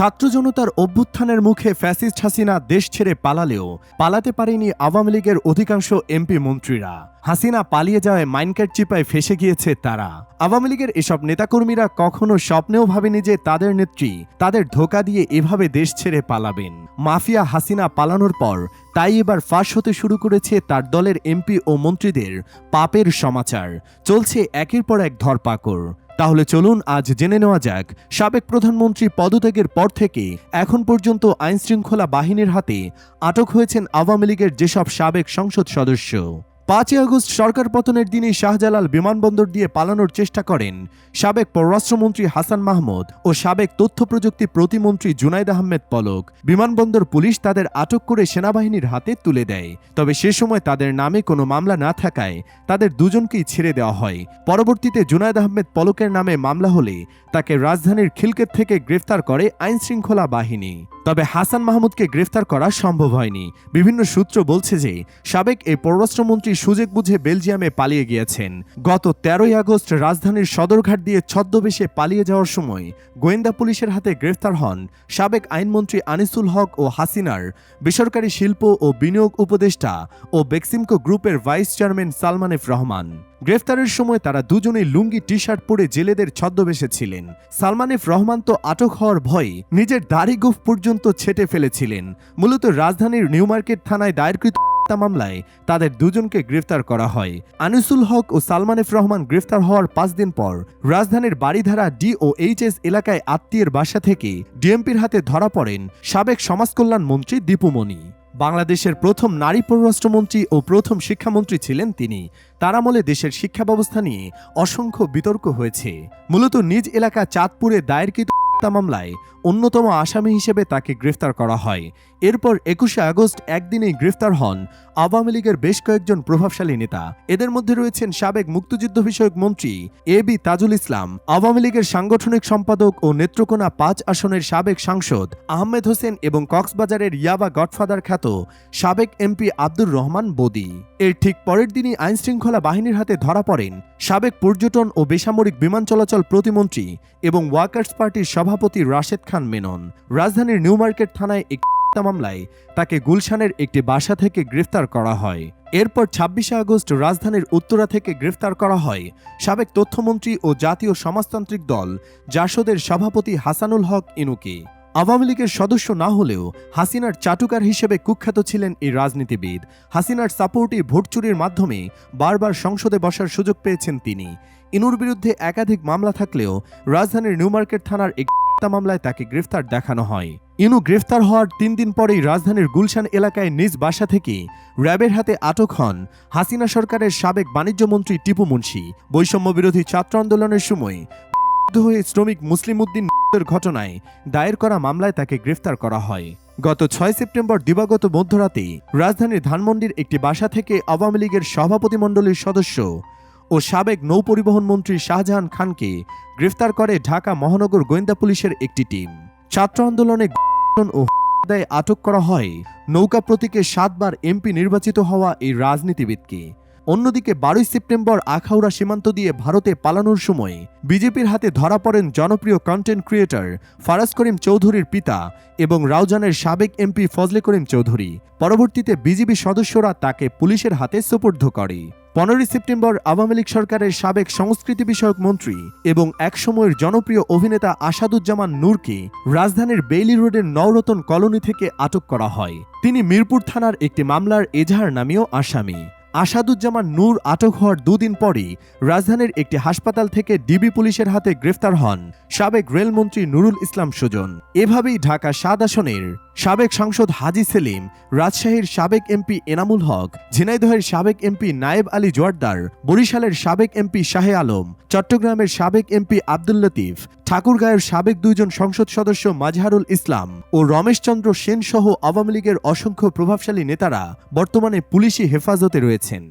ছাত্র জনতার অভ্যুত্থানের মুখে ফ্যাসিস্ট হাসিনা দেশ ছেড়ে পালালেও পালাতে পারেনি আওয়ামী লীগের অধিকাংশ এমপি মন্ত্রীরা। হাসিনা পালিয়ে যাওয়ায় মাইনকাট চিপায় ফেসে গিয়েছে তারা। আওয়ামী লীগের এসব নেতাকর্মীরা কখনো স্বপ্নেও ভাবেনি যে তাদের নেত্রী তাদের ধোকা দিয়ে এভাবে দেশ ছেড়ে পালাবেন। মাফিয়া হাসিনা পালানোর পর তাই এবার ফাঁস হতে শুরু করেছে তার দলের এমপি ও মন্ত্রীদের পাপের সমাচার। চলছে একের পর এক ধরপাকড়। তাহলে চলুন আজ জেনে নেওয়া যাক, সাবেক প্রধানমন্ত্রী পদত্যাগের পর থেকে এখন পর্যন্ত আইনশৃঙ্খলা বাহিনীর হাতে আটক হয়েছেন আওয়ামী লীগের যেসব সাবেক সংসদ সদস্য। পাঁচই আগস্ট সরকার পতনের দিনই শাহজালাল বিমানবন্দর দিয়ে পালানোর চেষ্টা করেন। সাবেক পররাষ্ট্রমন্ত্রী হাসান মাহমুদ ও সাবেক তথ্য প্রযুক্তি প্রতিমন্ত্রী জুনাইদ আহমেদ পলক বিমানবন্দর পুলিশ তাদের আটক করে সেনাবাহিনীর হাতে তুলে দেয়। তবে সে সময় তাদের নামে কোনো মামলা না থাকায় তাদের দুজনকেই ছেড়ে দেওয়া হয়। পরবর্তীতে জুনাইদ আহমেদ পলকের নামে মামলা হলে তাকে রাজধানীর খিলকেত থেকে গ্রেফতার করে আইনশৃঙ্খলা বাহিনী। তবে হাসান মাহমুদকে গ্রেফতার করা সম্ভব হয়নি। বিভিন্ন সূত্র বলছে যে, সাবেক এই পররাষ্ট্রমন্ত্রী সুযোগ বুঝে বেলজিয়ামে পালিয়ে গিয়েছেন। গত তেরোই আগস্ট রাজধানীর সদরঘাট দিয়ে ছদ্মবেশে পালিয়ে যাওয়ার সময় গোয়েন্দা পুলিশের হাতে গ্রেফতার হন সাবেক আইনমন্ত্রী আনিসুল হক ও হাসিনার বেসরকারি শিল্প ও বিনিয়োগ উপদেষ্টা ও বেক্সিমকো গ্রুপের vice chairman Salman F Rahman. গ্রেফতারের সময় তারা দুজনেই লুঙ্গি টি শার্ট পরে জেলেদের ছদ্মবেশে ছিলেন। সালমান এফ রহমান তো আটক হওয়ার ভয়ে নিজের দাড়ি গোফ পর্যন্ত ছেটে ফেলেছিলেন। মূলত রাজধানীর নিউ মার্কেট থানায় দায়েরকৃত মামলায় তাদের দুজনকে গ্রেফতার করা হয়। আনিসুল হক ও সালমান এফ রহমান গ্রেফতার হওয়ার পাঁচ দিন পর রাজধানীর বাড়িধারা ডি ও এইচএস এলাকায় আত্মীয়ের বাসা থেকে ডিএমপির হাতে ধরা পড়েন সাবেক সমাজকল্যাণ মন্ত্রী দীপুমণি বাংলাদেশের প্রথম নারী পররাষ্ট্রমন্ত্রী ও প্রথম শিক্ষামন্ত্রী ছিলেন তিনি। তার আমলে দেশের শিক্ষা ব্যবস্থা নিয়ে অসংখ্য বিতর্ক হয়েছে। মূলত নিজ এলাকা চাঁদপুরে দায়েরকৃত হত্যা মামলায় অন্যতম আসামি হিসেবে তাকে গ্রেফতার করা হয়। এরপর একুশে আগস্ট একদিনেই গ্রেফতার হন আওয়ামী লীগের বেশ কয়েকজন প্রভাবশালী নেতা। এদের মধ্যে রয়েছেন সাবেক মুক্তিযুদ্ধ বিষয়ক মন্ত্রী এ বি তাজুল ইসলাম, আওয়ামী লীগের সাংগঠনিক সম্পাদক ও নেত্রকোনা পাঁচ আসনের সাবেক সাংসদ আহমেদ হোসেন এবং কক্সবাজারের ইয়াবা গডফাদার খ্যাত সাবেক এমপি আব্দুর রহমান বদি। এর ঠিক পরের দিনই আইনশৃঙ্খলা বাহিনীর হাতে ধরা পড়েন সাবেক পর্যটন ও বেসামরিক বিমান চলাচল প্রতিমন্ত্রী এবং ওয়ার্কার্স পার্টির সভাপতি রাশেদ খান মেনন। রাজধানীর নিউ মার্কেট থানায় একটি মামলায় তাকে গুলশানের একটি বাসা থেকে গ্রেফতার করা হয়। এরপর ছাব্বিশে আগস্ট রাজধানীর উত্তরা থেকে গ্রেফতার করা হয়। সাবেক তথ্যমন্ত্রী ও জাতীয় সমাজতান্ত্রিক দল, জাসদের সভাপতি হাসানুল হক ইনুকে। আওয়ামী লীগের সদস্য না হলেও হাসিনার চাটুকার হিসেবে কুখ্যাত ছিলেন এই রাজনীতিবিদ। হাসিনার সাপোর্টে ভোট চুরির মাধ্যমে বারবার সংসদে বসার সুযোগ পেয়েছেন তিনি। ইনুর বিরুদ্ধে একাধিক মামলা থাকলেও রাজধানীর নিউ মার্কেট থানার এক মামলায় তাকে গ্রেফতার দেখানো হয়। ইনু গ্রেফতার হওয়ার তিন দিন পরেই রাজধানীর গুলশান এলাকায় নিজ বাসা থেকে র্যাবের হাতে আটক হন হাসিনা সরকারের সাবেক বাণিজ্য মন্ত্রী টিপু মুন্সি। বৈষম্য বিরোধী ছাত্র আন্দোলনের সময় হয়ে শ্রমিক মুসলিম উদ্দিন ঘটনায় দায়ের করা মামলায় তাকে গ্রেফতার করা হয়। গত ছয় সেপ্টেম্বর দিবাগত মধ্যরাতে রাজধানীর ধানমন্ডির একটি বাসা থেকে আওয়ামী লীগের সভাপতিমণ্ডলীর সদস্য ও সাবেক নৌপরিবহন মন্ত্রী শাহজাহান খানকে গ্রেফতার করে ঢাকা মহানগর গোয়েন্দা পুলিশের একটি টিম। ছাত্র আন্দোলনে ও দায়ে আটক করা হয় নৌকা প্রতীকে সাতবার এমপি নির্বাচিত হওয়া এই রাজনীতিবিদকে। অন্যদিকে বারোই সেপ্টেম্বর আখাউড়া সীমান্ত দিয়ে ভারতে পালানোর সময় বিজেপির হাতে ধরা পড়েন জনপ্রিয় কন্টেন্ট ক্রিয়েটর ফারাজ করিম চৌধুরীর পিতা এবং রাউজানের সাবেক এমপি ফজলে করিম চৌধুরী। পরবর্তীতে বিজেপি সদস্যরা তাকে পুলিশের হাতে সুপর্দ করে। পনেরোই সেপ্টেম্বর আওয়ামী লীগ সরকারের সাবেক সংস্কৃতি বিষয়ক মন্ত্রী এবং একসময়ের জনপ্রিয় অভিনেতা আসাদুজ্জামান নূরকে রাজধানীর বেইলি রোডের নওরতন কলোনি থেকে আটক করা হয়। তিনি মিরপুর থানার একটি মামলার এজাহার নামীয় আসামি। আসাদুজ্জামান নূর আটক হওয়ার দুদিন পরই রাজধানীর একটি হাসপাতাল থেকে ডিবি পুলিশের হাতে গ্রেফতার হন সাবেক রেলমন্ত্রী নুরুল ইসলাম সুজন। এভাবেই ঢাকা সাত আসনের সাবেক সাংসদ হাজি সেলিম, রাজশাহীর সাবেক এমপি এনামুল হক, ঝিনাইদহের সাবেক এমপি নায়েব আলী জোয়ারদার বরিশালের সাবেক এমপি শাহে আলম, চট্টগ্রামের সাবেক এমপি আব্দুল লতিফ, ঠাকুরগাঁয়ের সাবেক দুইজন সংসদ সদস্য মাজহারুল ইসলাম ও রমেশচন্দ্র সেন সহ আওয়ামী লীগের অসংখ্য প্রভাবশালী নেতারা বর্তমানে পুলিশি হেফাজতে রয়েছেন।